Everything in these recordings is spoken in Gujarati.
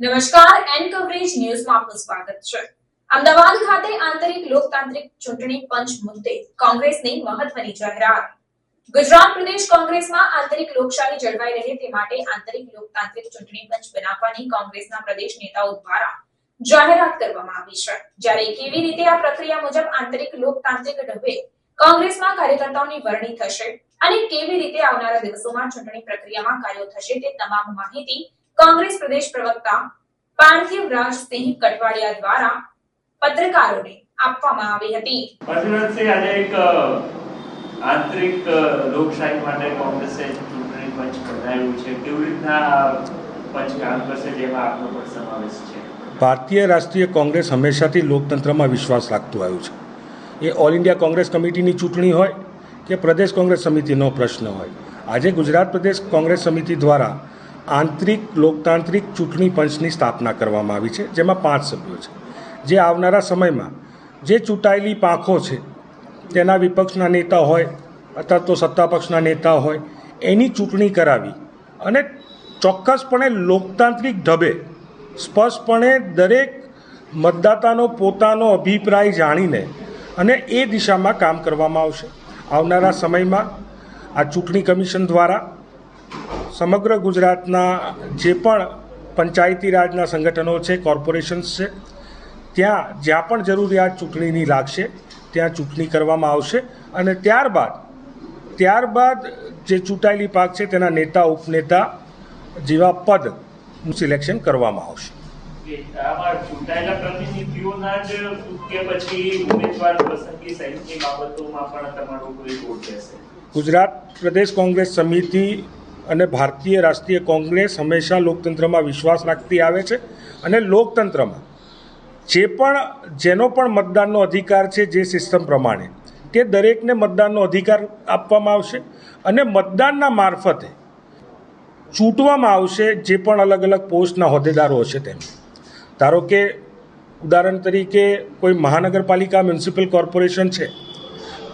નમસ્કાર એન કવરેજ ન્યૂઝમાં આપનું સ્વાગત છે. અમદાવાદ ખાતે આંતરિક લોકતાંત્રિક ચૂંટણી પંચ મુદ્દે કોંગ્રેસની મહત્વની જાહેરાત. ગુજરાત પ્રદેશ કોંગ્રેસમાં આંતરિક લોકશાહી જળવાઈ રહે તે માટે આંતરિક લોકતાંત્રિક ચૂંટણી પંચ બનાવવાની કોંગ્રેસના પ્રદેશ નેતાઓ દ્વારા જાહેરાત કરવામાં આવી છે. જ્યારે કેવી રીતે આ પ્રક્રિયા મુજબ આંતરિક લોકતાંત્રિક ઢબે કોંગ્રેસમાં કાર્યકર્તાઓની વરણી થશે અને કેવી રીતે આવનારા દિવસોમાં ચૂંટણી પ્રક્રિયામાં કાર્યો થશે તે તમામ માહિતી કોંગ્રેસ પ્રદેશ પ્રવક્તા પાર્થિવ રાજસિંહ કટવાડિયા દ્વારા પત્રકારોને આપવામાં આવી હતી. પંચરથસિંહ આજે એક આંતરિક લોકશાહી માટે કોંગ્રેસે ચૂંટણી પંચ બનાવ્યું છે. કેવી રીતના પંચ કામ કરશે જેમાં આપનો પણ સમાવેશ છે? ભારતીય રાષ્ટ્રીય કોંગ્રેસ હંમેશાથી લોકતંત્રમાં વિશ્વાસ રાખતું આવ્યું છે. એ ઓલ ઇન્ડિયા કોંગ્રેસ કમિટીની ચૂંટણી હોય કે પ્રદેશ કોંગ્રેસ સમિતિનો પ્રશ્ન હોય. આજે ગુજરાત પ્રદેશ કોંગ્રેસ સમિતિ દ્વારા આંતરિક લોકતાંત્રિક ચૂંટણી પંચની સ્થાપના કરવામાં આવી છે, જેમાં પાંચ સભ્યો છે. જે આવનારા સમયમાં જે ચૂંટાયેલી પાંખો છે, તેના વિપક્ષના નેતા હોય અથવા તો સત્તાપક્ષના નેતા હોય, એની ચૂંટણી કરાવી અને ચોક્કસપણે લોકતાંત્રિક ઢબે સ્પષ્ટપણે દરેક મતદાતાનો પોતાનો અભિપ્રાય જાણીને અને એ દિશામાં કામ કરવામાં આવશે. આવનારા સમયમાં આ ચૂંટણી કમિશન દ્વારા સમગ્ર ગુજરાતના જે પણ પંચાયતી રાજના સંગઠનો છે કોર્પોરેશન્સ છે ત્યાં જ્યાં પણ જરૂરિયાત ચૂંટણીની લાગશે ત્યાં ચૂંટણી કરવામાં આવશે અને ત્યારબાદ ત્યારબાદ જે ચૂંટાયેલી પાક છે તેના નેતા ઉપનેતા જેવા પદનું સિલેક્શન કરવામાં આવશે. ગુજરાત પ્રદેશ કોંગ્રેસ સમિતિ અને ભારતીય રાષ્ટ્રીય કોંગ્રેસ હંમેશા લોકતંત્રમાં વિશ્વાસ રાખતી આવે છે અને લોકતંત્રમાં જે પણ, જેનો પણ મતદાનનો અધિકાર છે જે સિસ્ટમ પ્રમાણે, તે દરેકને મતદાનનો અધિકાર આપવામાં આવશે અને મતદાનના મારફતે ચૂંટવામાં આવશે જે પણ અલગ અલગ પોસ્ટના હોદ્દેદારો હશે તેમ ધારો કે, ઉદાહરણ તરીકે કોઈ મહાનગરપાલિકા મ્યુનિસિપલ કોર્પોરેશન છે,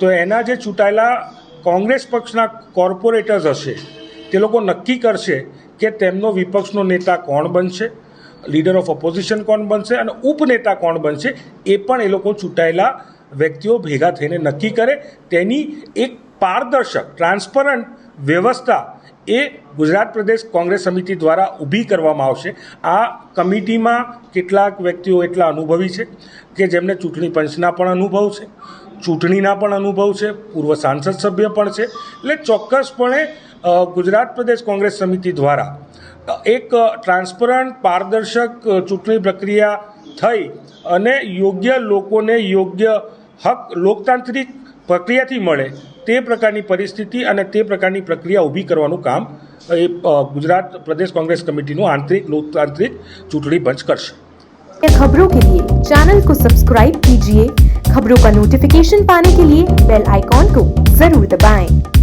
તો એના જે ચૂંટાયેલા કોંગ્રેસ પક્ષના કોર્પોરેટર્સ હશે તે લોકો નક્કી કરશે કે તેમનો વિપક્ષનો નેતા કોણ બનશે લીડર ઓફ ઓપોઝિશન કોણ બનશે અને ઉપનેતા કોણ બનશે, એ પણ એ લોકો ચૂંટાયેલા વ્યક્તિઓ ભેગા થઈને નક્કી કરે. તેની એક પારદર્શક ટ્રાન્સપરન્ટ વ્યવસ્થા એ ગુજરાત પ્રદેશ કોંગ્રેસ સમિતિ દ્વારા ઊભી કરવામાં આવશે. આ કમિટીમાં કેટલાક વ્યક્તિઓ એટલા અનુભવી છે કે જેમને ચૂંટણી પંચના પણ અનુભવ છે, ચૂંટણીના પણ અનુભવ છે, પૂર્વ સાંસદ સભ્ય પણ છે. એટલે ચોક્કસપણે ગુજરાત પ્રદેશ કોંગ્રેસ સમિતિ દ્વારા એક ટ્રાન્સપરન્ટ પારદર્શક ચૂંટણી પ્રક્રિયા થઈ અને યોગ્ય લોકોને યોગ્ય હક લોકતાંત્રિક પ્રક્રિયાથી મળે તે પ્રકારની પરિસ્થિતિ અને તે પ્રકારની પ્રક્રિયા ઊભી કરવાનું કામ એ અ, ગુજરાત પ્રદેશ કોંગ્રેસ કમિટીનું આંતરિક લોકતાંત્રિક ચૂંટણી પંચ કરશે खबरों के लिए चैनल को सब्सक्राइब कीजिए खबरों का नोटिफिकेशन पाने के लिए बेल आइकॉन को जरूर दबाएं।